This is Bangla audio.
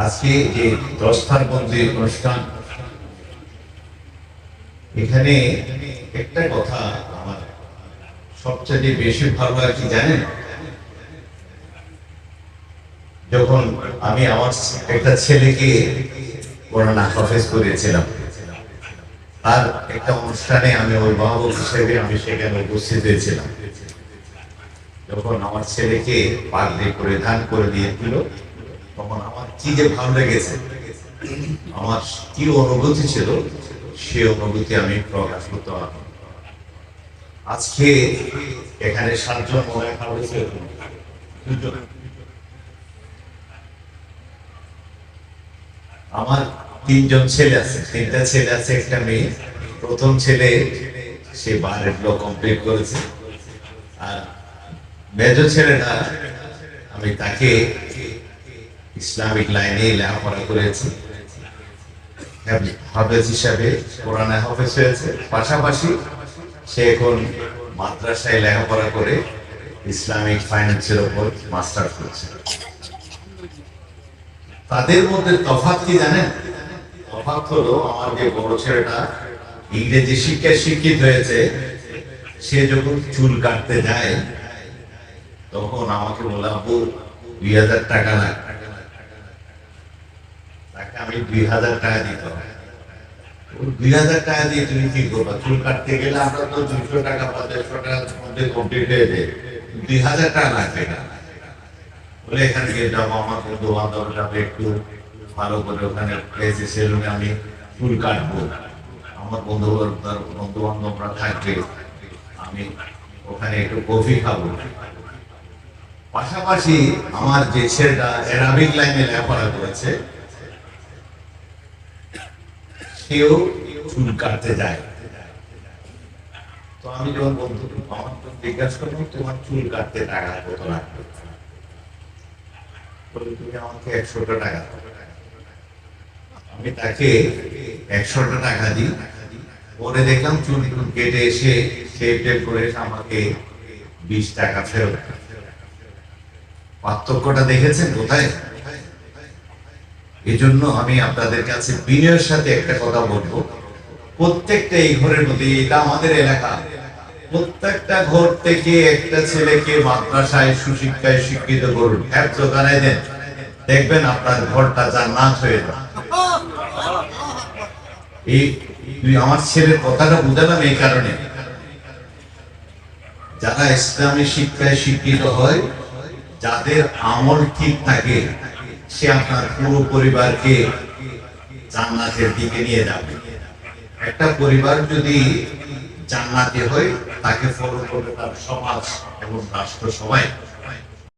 আজকে যে দস্তার বন্দি অনুষ্ঠান, এখানে একটা কথা আমার সবচেয়ে বেশি ভালো লাগে, কি জানেন? যখন আমি আমার একটা ছেলেকে করোনা করেছিলাম আর একটা অনুষ্ঠানে আমি অভিভাবক হিসেবে আমি সেখানে উপস্থিত হয়েছিলাম। যখন আমার ছেলেকে পাগড়ি পরিধান করে দিয়েছিল কি যে ভালো লেগেছে আমার কি অনুভূতি ছিল, সে অনুভূতি আমি প্রকাশ করতে পারব আজকে এখানে সাতজন মনে হয়েছে আমার তিনজন ছেলে আছে, তিনটা ছেলে আছে, একটা মেয়ে। প্রথম ছেলে, সে বারের ব্লক কমপ্লিট করেছে। আর মেজর ছেলেটা, আমি তাকে ইসলামিক লাইনে লেখাপড়া করেছি। হাফেজ হিসাবে কোরআনে হাফেজ হয়েছে। পাশাপাশি সে এখন মাদ্রাসায় লেখাপড়া করে ইসলামিক ফাইন্যান্সের উপর মাস্টার করছে। তাদের মধ্যে তফাৎ কি জানেন? তফাৎ হলো আমার যে বড় ছেলেটা ইংরেজি শিক্ষায় শিক্ষিত হয়েছে, সে যখন চুল কাটতে যায়, তখন আমাকে বলল, আব্বু, দুই হাজার টাকা লাগ আমি দুই হাজার টাকা দিতে দুই হাজার টাকা দিয়ে তুমি কি করবা? চুল কাটতে গেলে আমরা তো টাকা টাকার মধ্যে কমপ্লিট হয়ে যায়। দুই হাজার টাকা লাগবে না। বলে এখানে গিয়ে যাব একটু ভালো করে ওখানে পেয়েছে আমি চুল কাটবো। আমার বন্ধু বন্ধু বান্ধবরা থাকবে। আমি ওখানে একটু কফি খাব। পাশাপাশি আমার যে ছেলেটা অ্যারাবিক লাইনে লেখাপড়া করেছে সেও চুল কাটতে যায়। তো আমি যখন বন্ধু আমার তো জিজ্ঞাসা করলাম তোমার চুল কাটতে টাকা কত লাগবে তুমি আমাকে একশোটা টাকা। আমি তাকে একশোটা টাকা দিই। পরে দেখলাম চুল টুল কেটে এসে শেপ করে আমাকে বিশ টাকা ফেরত পার্থক্যটা দেখেছেন কোথায়? এই জন্য আমি আপনাদের কাছে বিনয়ের সাথে একটা কথা বলব। প্রত্যেকটা এই ঘরের মধ্যে, এটা আমাদের এলাকা। প্রত্যেকটা ঘর থেকে একটা ছেলেকে মাদ্রাসায় সুশিক্ষায় শিক্ষিত করুন। এক দোকানে দেন। দেখবেন আপনার ঘরটা জান্নাত হয়ে যাবে। এই আমার ছেলের কথাটা বুঝালাম এই কারণে। যারা ইসলামী শিক্ষায় শিক্ষিত হয়, যাদের আমল ঠিক থাকে সে আপনার পুরো পরিবারকে জান্নাতের দিকে নিয়ে যাবে। একটা পরিবার যদি জান্নাতি হয়, তাকে ফলো করবে তার সমাজ এবং রাষ্ট্র সবাই।